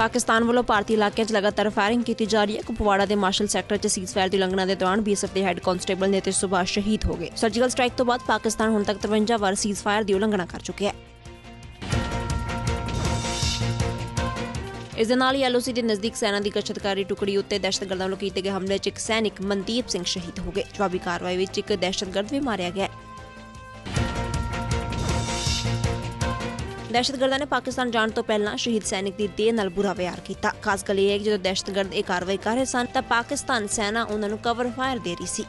ਪਾਕਿਸਤਾਨ ਵੱਲੋਂ ਭਾਰਤੀ ਇਲਾਕਿਆਂ 'ਚ ਲਗਾਤਾਰ ਫਾਇਰਿੰਗ ਕੀਤੀ ਜਾ ਰਹੀ ਹੈ। ਕੁਪਵਾੜਾ ਦੇ ਮਾਰਸ਼ਲ ਸੈਕਟਰ 'ਚ ਸੀਜ਼ਫਾਇਰ ਦੀ ਉਲੰਘਣਾ ਦੇ ਦੌਰਾਨ ਬੀਐਸਐਫ ਦੇ ਹੈੱਡ ਕਾਂਸਟੇਬਲ ਨਿਤਿਸ਼ ਸੁਭਾਸ਼ ਸ਼ਹੀਦ ਹੋ ਗਏ। ਸਰਜੀਕਲ ਸਟ੍ਰਾਈਕ ਤੋਂ ਬਾਅਦ ਪਾਕਿਸਤਾਨ ਹੁਣ ਤੱਕ 53 ਵਾਰ ਸੀਜ਼ਫਾਇਰ ਦੀ ਉਲੰਘਣਾ ਕਰ ਚੁੱਕਿਆ ਹੈ। ਇਸ ਦੇ ਨਾਲ ਹੀ ਐਲਓਸੀ ਦੇ ਨਜ਼ਦੀਕ ਸੈਨਾ ਦੀ ਗਸ਼ਤਕਾਰੀ ਟੁਕੜੀ ਉੱਤੇ ਦਹਿਸ਼ਤਗਰਦਾਂ ਵੱਲੋਂ ਕੀਤੇ ਗਏ ਹਮਲੇ 'ਚ ਇੱਕ ਸੈਨਿਕ ਮਨਦੀਪ ਸਿੰਘ ਸ਼ਹੀਦ ਹੋ ਗਏ। ਜਵਾਬੀ ਕਾਰਵਾਈ ਵਿੱਚ ਇੱਕ ਦਹਿਸ਼ਤਗਰਦ ਵੀ ਮਾਰਿਆ ਗਿਆ ਦਹਿਸ਼ਤਗਰਦਾਂ ਨੇ ਪਾਕਿਸਤਾਨ ਜਾਣ ਤੋਂ ਪਹਿਲਾਂ ਸ਼ਹੀਦ ਸੈਨਿਕ ਦੀ ਦੇਹ ਨਾਲ ਬੁਰਾ ਵਿਹਾਰ ਕੀਤਾ। ਖਾਸ ਗੱਲ ਇਹ ਹੈ ਕਿ ਜਦੋਂ ਦਹਿਸ਼ਤਗਰਦ ਇਹ ਕਾਰਵਾਈ ਕਰ ਰਹੇ ਸਨ, ਤਾਂ ਪਾਕਿਸਤਾਨ ਸੈਨਾ ਉਹਨਾਂ ਨੂੰ ਕਵਰ ਫਾਇਰ ਦੇ ਰਹੀ ਸੀ।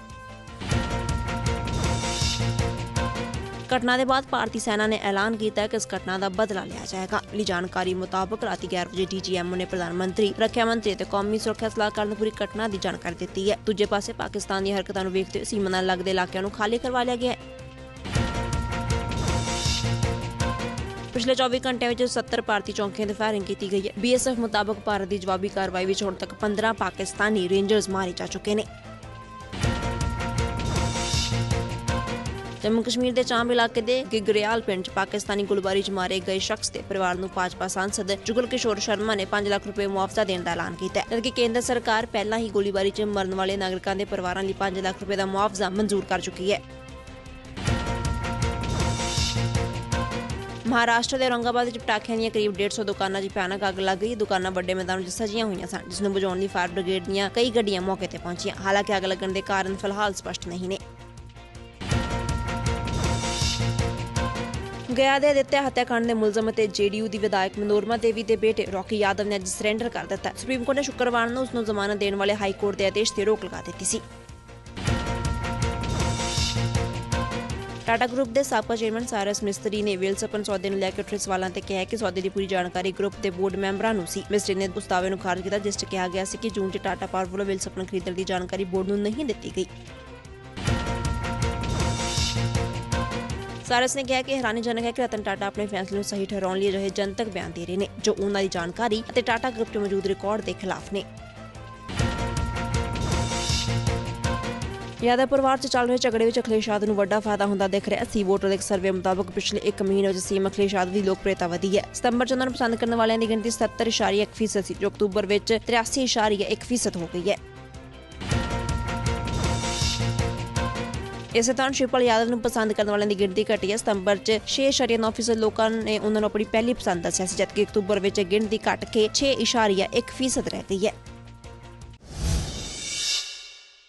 ਘਟਨਾ ਦੇ ਬਾਅਦ ਭਾਰਤੀ ਸੈਨਾ ਨੇ ਐਲਾਨ ਕੀਤਾ ਕਿ ਇਸ ਘਟਨਾ ਦਾ ਬਦਲਾ ਲਿਆ ਜਾਏਗਾ। ਲਈ ਜਾਣਕਾਰੀ ਮੁਤਾਬਕ ਰਾਤੀ 11 ਵਜੇ ਡੀਜੀਐਮਓ ਨੇ ਪ੍ਰਧਾਨ ਮੰਤਰੀ, ਰੱਖਿਆ ਮੰਤਰੀ ਅਤੇ ਕੌਮੀ ਸੁਰੱਖਿਆ ਸਲਾਹਕਾਰ ਨੂੰ ਪੂਰੀ ਘਟਨਾ ਦੀ ਜਾਣਕਾਰੀ ਦਿੱਤੀ ਹੈ। ਦੂਜੇ ਪਾਸੇ ਪਾਕਿਸਤਾਨ ਦੀਆਂ ਹਰਕਤਾਂ ਨੂੰ ਵੇਖਦੇ ਹੋਏ ਸੀਮਾ ਨਾਲ ਲੱਗਦੇ ਇਲਾਕਿਆਂ ਨੂੰ ਖਾਲੀ ਕਰਵਾ ਲਿਆ ਗਿਆ ਹੈ। ਪਿਛਲੇ 24 ਘੰਟਿਆਂ ਵਿੱਚ 70 ਭਾਰਤੀ ਚੌਂਕੀਆਂ ਤੇ ਫਾਇਰਿੰਗ ਕੀਤੀ ਗਈ ਹੈ। ਬੀਐਸਐਫ ਮੁਤਾਬਕ ਭਾਰਤ ਦੀ ਜਵਾਬੀ ਕਾਰਵਾਈ ਵਿੱਚ ਹੁਣ ਤੱਕ 15 ਪਾਕਿਸਤਾਨੀ ਰੇਂਜਰਸ ਮਾਰੇ ਜਾ ਚੁੱਕੇ ਨੇ। ਜੰਮੂ ਕਸ਼ਮੀਰ ਦੇ ਚਾਂਬ ਇਲਾਕੇ ਦੇ ਗਿਗਰਿਆਲ ਪਿੰਡ 'ਚ ਪਾਕਿਸਤਾਨੀ ਗੋਲੀਬਾਰੀ 'ਚ ਮਾਰੇ ਗਏ ਸ਼ਖਸ ਦੇ ਪਰਿਵਾਰ ਨੂੰ ਭਾਜਪਾ ਸਾਂਸਦ ਜੁਗਲ ਕਿਸ਼ੋਰ ਸ਼ਰਮਾ ਨੇ 5 ਲੱਖ ਰੁਪਏ ਮੁਆਵਜ਼ਾ ਦੇਣ ਦਾ ਐਲਾਨ ਕੀਤਾ ਜਦਕਿ ਕੇਂਦਰ ਸਰਕਾਰ ਪਹਿਲਾਂ ਹੀ ਗੋਲੀਬਾਰੀ 'ਚ ਮਰਨ ਵਾਲੇ ਨਾਗਰਿਕਾਂ ਦੇ ਪਰਿਵਾਰਾਂ ਲਈ 5 ਲੱਖ ਰੁਪਏ ਦਾ ਮੁਆਵਜ਼ਾ ਮਨਜ਼ੂਰ ਕਰ ਚੁੱਕੀ ਹੈ। ਮਹਾਰਾਸ਼ਟਰ ਦੇ ਔਰੰਗਾਬਾਦ ਵਿੱਚ ਪਟਾਕਿਆਂ ਦੀਆਂ ਕਰੀਬ 150 ਦੁਕਾਨਾਂ 'ਚ ਭਿਆਨਕ ਅੱਗ ਲੱਗ ਗਈ। ਦੁਕਾਨਾਂ ਵੱਡੇ ਮੈਦਾਨ ਵਿੱਚ ਸਜੀਆਂ ਹੋਈਆਂ ਸਨ, ਜਿਸ ਨੂੰ ਬੁਝਾਉਣ ਲਈ ਫਾਇਰ ਬ੍ਰਿਗੇਡ ਦੀਆਂ ਕਈ ਗੱਡੀਆਂ ਮੌਕੇ ਤੇ ਪਹੁੰਚੀਆਂ। ਹਾਲਾਂਕਿ ਅੱਗ ਲੱਗਣ ਦੇ ਕਾਰਨ ਫਿਲਹਾਲ ਸਪਸ਼ਟ ਨਹੀਂ ਨੇ। ਗਿਆ ਦੇ ਦਿੱਤੇ ਹੱਤਿਆਕਾਂਡ ਦੇ ਮੁਲਜ਼ਮ ਅਤੇ ਜੇਡੀਯੂ ਦੀ ਵਿਧਾਇਕ ਮਨੋਰਮਾ ਦੇਵੀ ਦੇ ਬੇਟੇ ਰੌਕੀ ਯਾਦਵ ਨੇ ਅੱਜ ਸਰੈਂਡਰ ਕਰ ਦਿੱਤਾ ਸੁਪਰੀਮ ਕੋਰਟ ਨੇ ਸ਼ੁੱਕਰਵਾਰ ਨੂੰ ਉਸ ਨੂੰ ਜ਼ਮਾਨਤ ਦੇਣ ਵਾਲੇ ਹਾਈ ਕੋਰਟ ਦੇ ਆਦੇਸ਼ ਤੇ ਰੋਕ ਲਗਾ ਦਿੱਤੀ ਸੀ। ਟਾਟਾ ਗਰੁੱਪ ਦੇ ਸਾਬਕਾ ਚੇਅਰਮੈਨ ਸਾਰਸ ਮਿਸਤਰੀ ਨੇ ਵਿਲਸਪਨ ਸੌਦੇ ਨੂੰ ਲੈ ਕੇ ਉੱਠੇ ਸਵਾਲਾਂ ਤੇ ਕਿਹਾ ਕਿ ਸੌਦੇ ਦੀ ਪੂਰੀ ਜਾਣਕਾਰੀ ਗਰੁੱਪ ਦੇ ਬੋਰਡ ਮੈਂਬਰਾਂ ਨੂੰ ਸੀ। ਮਿਸਤਰੀ ਨੇ ਉਸ ਦਾਅਵੇ ਨੂੰ ਖਾਰਜ ਕੀਤਾ, ਜਿਸ 'ਚ ਕਿਹਾ ਗਿਆ ਸੀ ਕਿ ਜੂਨ 'ਚ ਟਾਟਾ ਪਾਵਰ ਵੱਲੋਂ ਵਿਲਸਪਨ ਖਰੀਦਣ ਦੀ ਜਾਣਕਾਰੀ ਬੋਰਡ ਨੂੰ ਨਹੀਂ ਦਿੱਤੀ ਗਈ। ਸਾਰਸ ਨੇ ਕਿਹਾ ਕਿ ਹੈਰਾਨੀਜਨਕ ਹੈ ਕਿ ਰਤਨ ਟਾਟਾ ਆਪਣੇ ਫੈਸਲੇ ਨੂੰ ਸਹੀ ਠਹਿਰਾਉਣ ਲਈ ਰਹੇ ਜਨਤਕ ਬਿਆਨ ਦੇ ਰਹੇ ਨੇ, ਜੋ ਉਹਨਾਂ ਦੀ ਜਾਣਕਾਰੀ ਅਤੇ ਟਾਟਾ ਗਰੁੱਪ 'ਚ ਮੌਜੂਦ ਰਿਕਾਰਡ ਦੇ ਖਿਲਾਫ ਨੇ। ਯਾਦਵ ਪਰਿਵਾਰ 'ਚ ਚੱਲ ਰਹੇ ਝਗੜੇ ਵਿੱਚ ਅਖਿਲੇਸ਼ ਯਾਦਵ ਨੂੰ ਵੱਡਾ ਫਾਇਦਾ ਹੁੰਦਾ ਦਿਖ ਰਿਹਾ। ਸੀ ਵੋਟਰ ਦੇ ਇੱਕ ਸਰਵੇ ਮੁਤਾਬਕ ਪਿਛਲੇ 1 ਮਹੀਨੇ ਵਿੱਚ ਸੀਮ ਅਖਿਲੇਸ਼ ਯਾਦਵ ਦੀ ਲੋਕਪ੍ਰਿਯਤਾ ਵਧੀ ਹੈ। ਸਤੰਬਰ 'ਚ ਉਹਨਾਂ ਨੂੰ ਪਸੰਦ ਕਰਨ ਵਾਲਿਆਂ ਦੀ ਗਿਣਤੀ 70.1% ਸੀ, ਜੋ ਅਕਤੂਬਰ ਵਿੱਚ 83.1% ਹੋ ਗਈ ਹੈ। ਇਸੇ ਤਰ੍ਹਾਂ ਸ਼ਿਵਪਾਲ ਯਾਦਵ ਨੂੰ ਪਸੰਦ ਕਰਨ ਵਾਲਿਆਂ ਦੀ ਗਿਣਤੀ ਘਟੀ ਹੈ। ਸਤੰਬਰ 'ਚ 6.9% ਲੋਕਾਂ ਨੇ ਉਹਨਾਂ ਨੂੰ ਆਪਣੀ ਪਹਿਲੀ ਪਸੰਦ ਦੱਸਿਆ ਸੀ, ਜਦਕਿ ਅਕਤੂਬਰ ਵਿੱਚ ਗਿਣਤੀ ਘਟ ਕੇ 6.1% ਰਹਿ ਗਈ ਹੈ।